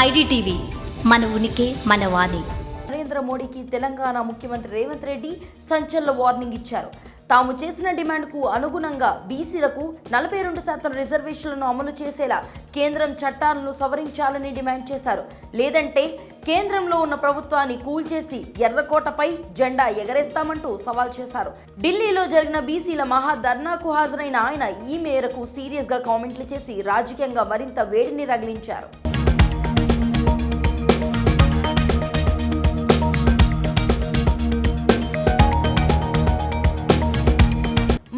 IDTV మన ఉనికి మన వాణి. నరేంద్ర మోడీకి తెలంగాణ ముఖ్యమంత్రి రేవంత్ రెడ్డి సంచలన వార్నింగ్ ఇచ్చారు. తాము చేసిన డిమాండ్కు అనుగుణంగా బీసీలకు నలభై రెండు శాతం రిజర్వేషన్లను అమలు చేసేలా కేంద్రం చట్టాలను సవరించాలని డిమాండ్ చేశారు. లేదంటే కేంద్రంలో ఉన్న ప్రభుత్వాన్ని కూల్చేసి ఎర్రకోటపై జెండా ఎగరేస్తామంటూ సవాల్ చేశారు. ఢిల్లీలో జరిగిన బీసీల మహా ధర్నాకు హాజరైన ఆయన ఈ మేరకు సీరియస్గా కామెంట్లు చేసి రాజకీయంగా మరింత వేడిని రగిలించారు.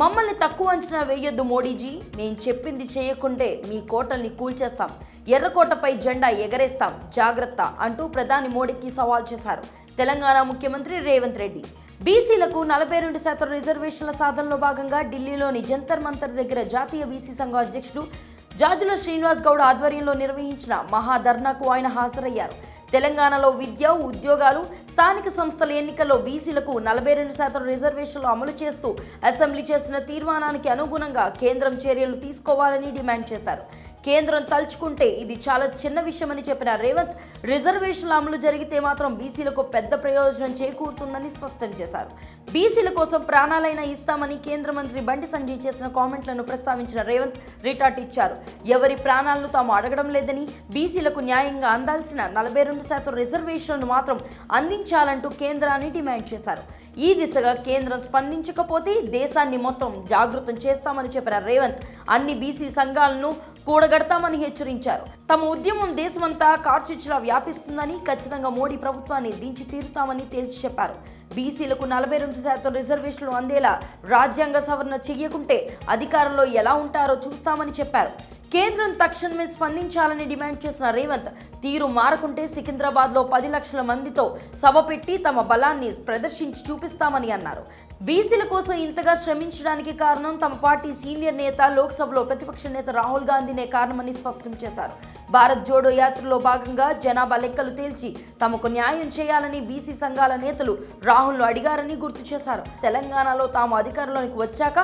మమ్మల్ని తక్కువ అంచనా వేయొద్దు మోడీజీ. మేం చెప్పింది చేయకుంటే మీ కోటల్ని కూల్చేస్తాం. ఎర్రకోటపై జెండా ఎగరేస్తాం. జాగ్రత్త అంటూ ప్రధాని మోడీకి సవాల్ చేశారు. తెలంగాణ ముఖ్యమంత్రి రేవంత్ రెడ్డి. బీసీలకు నలభై రెండు శాతం రిజర్వేషన్ల సాధనలో భాగంగా ఢిల్లీలోని జంతర్ మంతర్ దగ్గర జాతీయ బీసీ సంఘం అధ్యక్షుడు జాజుల శ్రీనివాస్ గౌడ్ ఆధ్వర్యంలో నిర్వహించిన మహాధర్నాకు ఆయన హాజరయ్యారు. తెలంగాణలో విద్య ఉద్యోగాలు స్థానిక సంస్థల ఎన్నికల్లో బీసీలకు నలభై రెండు శాతం రిజర్వేషన్లు అమలు చేస్తూ అసెంబ్లీ చేసిన తీర్మానానికి అనుగుణంగా కేంద్రం చర్యలు తీసుకోవాలని డిమాండ్ చేశారు. కేంద్రం తలుచుకుంటే ఇది చాలా చిన్న విషయమని చెప్పిన రేవంత్ రిజర్వేషన్ల అమలు జరిగితే మాత్రం బీసీలకు పెద్ద ప్రయోజనం చేకూరుతుందని స్పష్టం చేశారు. బీసీల కోసం ప్రాణాలైనా ఇస్తామని కేంద్ర మంత్రి బండి సంజయ్ చేసిన కామెంట్లను ప్రస్తావించిన రేవంత్ రిటార్ట్ ఇచ్చారు. ఎవరి ప్రాణాలను తాము అడగడం లేదని బీసీలకు న్యాయంగా అందాల్సిన నలభై రెండు శాతం రిజర్వేషన్లను మాత్రం అందించాలంటూ కేంద్రాన్ని డిమాండ్ చేశారు. ఈ దిశగా కేంద్రం స్పందించకపోతే దేశాన్ని మొత్తం జాగృతం చేస్తామని చెప్పిన రేవంత్ అన్ని బీసీ సంఘాలను కూడగడతామని హెచ్చరించారు. తమ ఉద్యమం దేశమంతా కార్చిచ్చులా వ్యాపిస్తుందని ఖచ్చితంగా మోడీ ప్రభుత్వాన్ని దించి తీరుతామని తేల్చి చెప్పారు. బీసీలకు నలభై రెండు శాతం రిజర్వేషన్లు అందేలా రాజ్యాంగ సవరణ చెయ్యకుంటే అధికారంలో ఎలా ఉంటారో చూస్తామని చెప్పారు. కేంద్రం తక్షణమే స్పందించాలని డిమాండ్ చేసిన రేవంత్ తీరు మారకుంటే సికింద్రాబాద్లో పది లక్షల మందితో సభ పెట్టి తమ బలాన్ని ప్రదర్శించి చూపిస్తామని అన్నారు. బీసీల కోసం ఇంతగా శ్రమించడానికి కారణం తమ పార్టీ సీనియర్ నేత లోక్సభలో ప్రతిపక్ష నేత రాహుల్ గాంధీనే కారణమని స్పష్టం చేశారు. భారత్ జోడో యాత్రలో భాగంగా జనాభా లెక్కలు తేల్చి తమకు న్యాయం చేయాలని బీసీ సంఘాల నేతలు రాహుల్ను అడిగారని గుర్తు చేశారు. తెలంగాణలో తాము అధికారంలోనికి వచ్చాక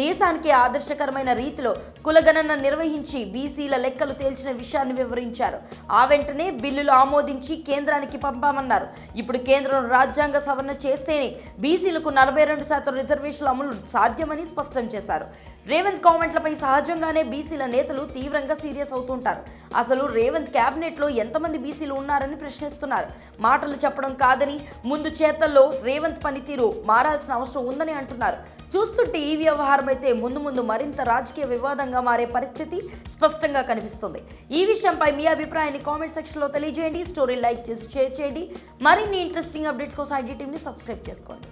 దేశానికి ఆదర్శకరమైన రీతిలో కులగణన నిర్వహించి బీసీల లెక్కలు తేల్చిన విషయాన్ని వివరించారు. ఆ వెంటనే బిల్లులు ఆమోదించి కేంద్రానికి పంపామన్నారు. ఇప్పుడు కేంద్రం రాజ్యాంగ సవరణ చేస్తేనే బీసీలకు నలభై రెండు శాతం రిజర్వేషన్ల అమలు సాధ్యమని స్పష్టం చేశారు. రేవంత్ కామెంట్లపై సహజంగానే బీసీల నేతలు తీవ్రంగా సీరియస్ అవుతుంటారు. అసలు రేవంత్ క్యాబినెట్లో ఎంతమంది బీసీలు ఉన్నారని ప్రశ్నిస్తున్నారు. మాటలు చెప్పడం కాదని ముందు చేతల్లో రేవంత్ పనితీరు మారాల్సిన అవసరం ఉందని అంటున్నారు. చూస్తుంటే ఈ వ్యవహారం అయితే ముందు ముందు మరింత రాజకీయ వివాదంగా మారే పరిస్థితి స్పష్టంగా కనిపిస్తుంది. ఈ విషయంపై మీ అభిప్రాయాన్ని కామెంట్ సెక్షన్లో తెలియజేయండి. స్టోరీ లైక్ చేసి షేర్ చేయండి. మరిన్ని ఇంట్రెస్టింగ్ అప్డేట్స్ కోసం ఐడి టీమ్ని సబ్స్క్రైబ్ చేసుకోండి.